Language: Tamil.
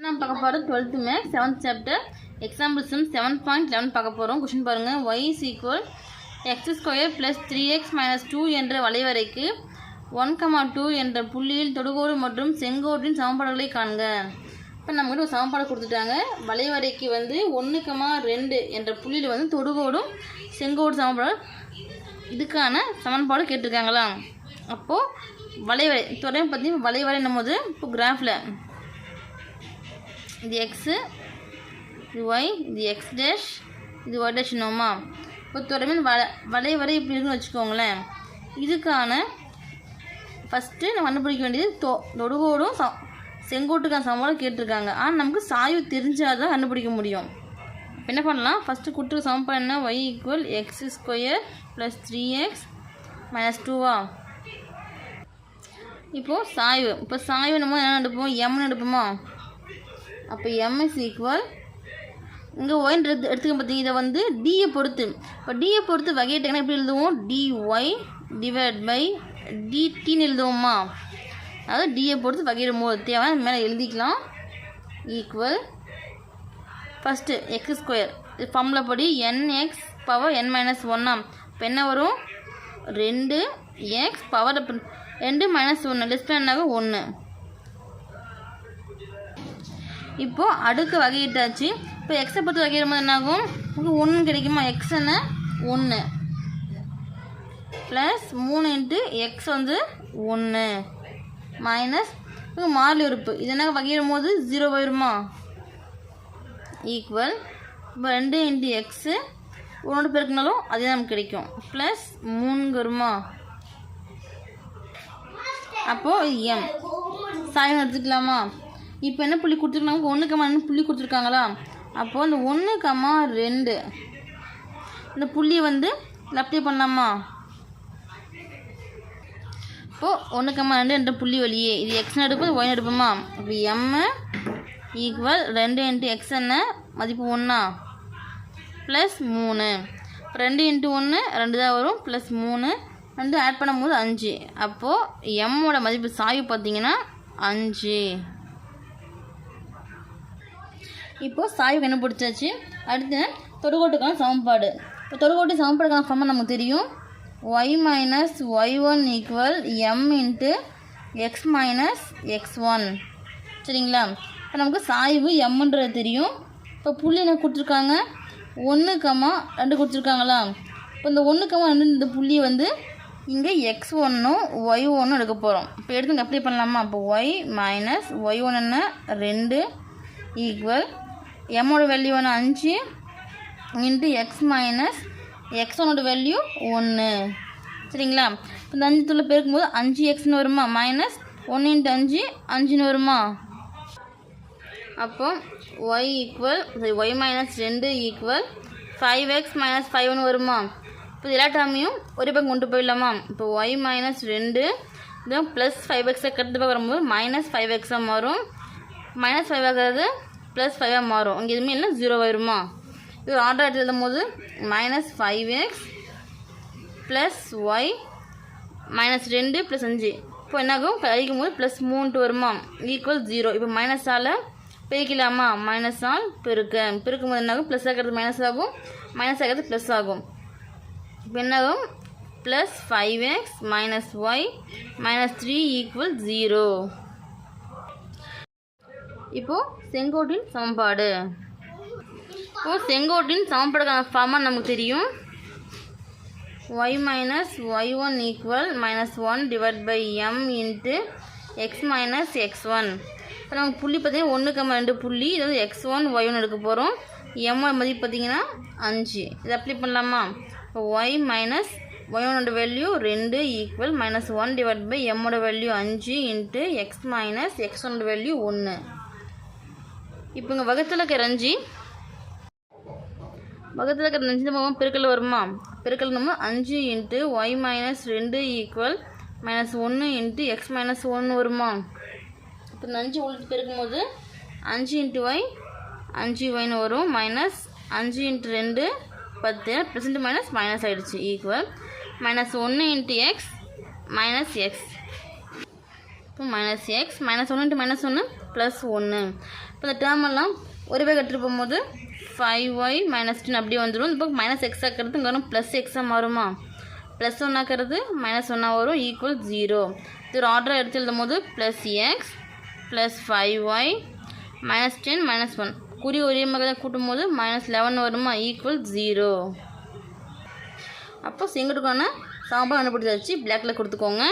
நான் பார்க்க போகிறோம் twelfth maths seventh chapter example sum seven point eleven பார்க்க போகிறோம் கொஷின் பாருங்கள் Y is equal X square plus three X minus two என்ற வளைவரைக்கு ஒன் கமா டூ என்ற புள்ளியில் தொடுகோடு மற்றும் செங்கோட்டின் சமன்பாடுகளை காண்க. இப்போ நம்மகிட்ட ஒரு சமன்பாடு கொடுத்துட்டாங்க. வளைவரைக்கு வந்து ஒன்று கமா ரெண்டு என்ற புள்ளியில் வந்து தொடுகோடும் செங்கோடு சமன்பாடு இதுக்கான சமன்பாடு கேட்டிருக்காங்களா அப்போது வளைவரை தொடர்ந்து பார்த்தீங்கன்னா வளைவரைன்னும் போது இப்போ கிராஃபில் இது எக்ஸு இது ஒய் இது எக்ஸ் டேஷ் இது ஒய் டேஷ் நோமா இப்போ வள வளைய வரை இப்படி இருக்குன்னு வச்சுக்கோங்களேன். இதுக்கான ஃபஸ்ட்டு நம்ம கண்டுபிடிக்க வேண்டியது தொ தொடுகோடும் ச செங்கோட்டுக்கான சமன்பாடு கேட்டிருக்காங்க. ஆனால் நமக்கு சாய்வு தெரிஞ்சால் தான் கண்டுபிடிக்க முடியும். இப்போ என்ன பண்ணலாம்? ஃபஸ்ட்டு கொடுத்துருக்க சமன்பாடு என்ன? Y equal X square plus three X minus டூவா இப்போது சாய்வு. இப்போ சாய்வு நம்ம என்ன எடுப்போம்? எம்னு எடுப்போமா? அப்போ எம்எஸ் ஈக்குவல் இங்கே ஒயின் எடுத்து எடுத்துக்க பார்த்தீங்க இதை வந்து டியை பொறுத்து. இப்போ டியை பொறுத்து வகையிட்டங்கன்னா எப்படி எழுதுவோம்? டிஒய் டிவைட் பை டிடின்னு எழுதுவோமா? அதாவது டியை பொறுத்து வகையிடும் போது தேவை. மேலே எழுதிக்கலாம். ஈக்குவல் ஃபஸ்ட்டு எக்ஸ் ஸ்கொயர் இது ஃபார்முலா படி N X power n minus ஒன்னாம் இப்போ என்ன வரும்? ரெண்டு எக்ஸ் பவர் ரெண்டு மைனஸ் ஒன்று லெஸ் என்னாகும்? ஒன்று இப்போது அடுக்கு வகையிட்டாச்சு. இப்போ எக்ஸை பொறுத்து வகையிடும் போது என்னாகும்? ஒன்று கிடைக்குமா? எக்ஸ் என்ன? ஒன்று ப்ளஸ் மூணு இன்ட்டு எக்ஸ் வந்து ஒன்று மைனஸ் மாறி உறுப்பு. இது என்ன வகையிடும் போது? ஜீரோ போயிடுமா ஈக்குவல் இப்போ ரெண்டு இன்ட்டு எக்ஸு ஒன்று பெருக்கினாலும் அதே நமக்கு கிடைக்கும். ப்ளஸ் மூணுங்க வருமா? அப்போது எம் சாயம் எடுத்துக்கலாமா? இப்போ என்ன புள்ளி கொடுத்துருக்காங்க? ஒன்று கம்மா ரெண்டு புள்ளி கொடுத்துருக்காங்களா? அப்போது அந்த ஒன்று கம்மா ரெண்டு. இந்த புள்ளியை வந்து அப்ளை பண்ணலாமா? இப்போது ஒன்று கம்மா ரெண்டு ரெண்டு புள்ளி வழியே. இது எக்ஸ் எடுப்போம் ஒய் எடுப்போமா? இப்போ எம்மு ஈக்குவல் ரெண்டு இன்ட்டு எக்ஸ் என்ன? மதிப்பு ஒன்றா ப்ளஸ் மூணு. ரெண்டு இன்ட்டு ஒன்று ரெண்டு தான் வரும். ப்ளஸ் மூணு. ரெண்டு ஆட் பண்ணும்போது அஞ்சு. அப்போது எம்மோட மதிப்பு சாய்வு பார்த்தீங்கன்னா அஞ்சு. இப்போது சாய்வு கண்டுபிடிச்சாச்சு அடுத்து தொடுகோட்டுக்கான சமன்பாடு. இப்போ தொடுகோட்டு சமன்பாடுக்கான ஃபார்மாக நமக்கு தெரியும்? Y minus Y one equal M into X minus X one சரிங்களா? இப்போ நமக்கு சாய்வு எம்ன்றது தெரியும். இப்போ புள்ளி என்ன கொடுத்துருக்காங்க? ஒன்று கம்மா ரெண்டு கொடுத்துருக்காங்களா? இப்போ இந்த ஒன்று கம்மா ரெண்டு இந்த புள்ளி வந்து இங்கே எக்ஸ் ஒன்றும் ஒய் ஒன்றும் எடுக்க போகிறோம் இப்போ எடுத்து அப்ளை பண்ணலாமா? அப்போ ஒய் மைனஸ் ஒய் ஒன் என்ன? ரெண்டு ஈக்குவல் எம்மோட வேல்யூ ஒன்று அஞ்சு இன்ட்டு எக்ஸ் மைனஸ் எக்ஸ் ஒன்னோட வேல்யூ ஒன்று சரிங்களா? இப்போ இந்த அஞ்சு துள்ள பெருக்கும்போது அஞ்சு எக்ஸ்னு வருமா? மைனஸ் ஒன்று இன்ட்டு அஞ்சு அஞ்சுன்னு வருமா? அப்போ ஒய் ஈக்குவல் ஒய் மைனஸ் ரெண்டு equal five X minus five ஒன்று வருமா? இப்போ எல்லா டேர்மையும் ஒரு பக்கம் கொண்டு போயிடலாமா? இப்போ ஒய் மைனஸ் ரெண்டு இதுவும் ப்ளஸ் ஃபைவ் எக்ஸை கட்டு பக்கம் வரும்போது மைனஸ் ஃபைவ் எக்ஸாக மாறும். மைனஸ் ஃபைவ் ஆகிறது ப்ளஸ் ஃபைவாக மாறும். இங்கே எதுவுமே இல்லை ஜீரோ வருமா இது ஆர்டர் எடுத்து எழுதும் போது minus five X plus Y minus ரெண்டு ப்ளஸ் அஞ்சு. இப்போ என்னாகும்? கழிக்கும் போது ப்ளஸ் மூன்று வருமா? ஈக்குவல் ஜீரோ இப்போ மைனஸால் பெருக்கலாமா மைனஸால் பெருக்க. பெருக்கும் போது என்னாகும்? ப்ளஸ் ஆகிறது மைனஸ் ஆகும். மைனஸ் ஆகிறது ப்ளஸ் ஆகும். இப்போ என்னாகும்? Plus five X minus Y minus three equal zero இப்போது செங்கோட்டின் சமன்பாடு. இப்போது செங்கோட்டின் சமன்பாடுக்கான ஃபார்மாக நமக்கு தெரியும். Y minus Y one equal minus one divide by M into X minus X one இப்போ நமக்கு புள்ளி பார்த்தீங்கன்னா ஒன்று கம்ம ரெண்டு புள்ளி இது வந்து எக்ஸ் ஒன் ஒய் ஒன் எடுக்க போகிறோம் எம்மோட மதிப்பு பார்த்தீங்கன்னா அஞ்சு. இது அப்ளை பண்ணலாமா? இப்போ ஒய் மைனஸ் ஒய் ஒனோட வேல்யூ ரெண்டு equal minus one divide by எம்மோட value அஞ்சு இன்ட்டு எக்ஸ் மைனஸ் எக்ஸ் ஒனோட வேல்யூ ஒன்று இப்போ இங்கே வகத்தில் இருக்கிற அஞ்சு வகுத்தில் இருக்கிற அஞ்சு நம்ம பெருக்கல் வருமா? பெருக்கல் நம்ம அஞ்சு இன்ட்டு ஒய் மைனஸ் ரெண்டு ஈக்குவல் மைனஸ் ஒன்று இன்ட்டு எக்ஸ் மைனஸ் ஒன்று வருமா? இப்போ இந்த அஞ்சு உள்ள பெருக்கும்போது அஞ்சு இன்ட்டு ஒய் அஞ்சு ஒய்னு வரும். மைனஸ் அஞ்சு இன்ட்டு ரெண்டு பத்து. ப்ரெசண்ட் மைனஸ் மைனஸ் ஆகிடுச்சு ஈக்குவல் மைனஸ் ஒன்று இன்ட்டு எக்ஸ் மைனஸ் எக்ஸ் இப்போ மைனஸ் எக்ஸ் மைனஸ் ஒன்று இன்ட்டு மைனஸ் ஒன்று ப்ளஸ் ஒன்று இப்போ இந்த டேர்ம் எல்லாம் ஒரு வே கட்டிட்டு போகும்போது ஃபைவ் ஒய் மைனஸ் டென் அப்படியே வந்துடும் இப்போ மைனஸ் எக்ஸ் ஆக்கிறது இங்கே வரும் ப்ளஸ் எக்ஸாக மாறுமா? ப்ளஸ் ஒன் ஆக்கிறது மைனஸ் ஒன்னாக வரும் ஈக்குவல் ஜீரோ இது ஒரு ஆர்டரை எடுத்து எழுதும் போது plus X plus five Y minus ten minus one குறி ஒரே மாதிரி கூட்டும் போது மைனஸ் லெவன் வருமா? ஈக்குவல் ஜீரோ அப்போ செங்குட்டுக்கான சாம்பார் கண்டுபிடிச்சாச்சு. பிளாக்ல கொடுத்துக்கோங்க.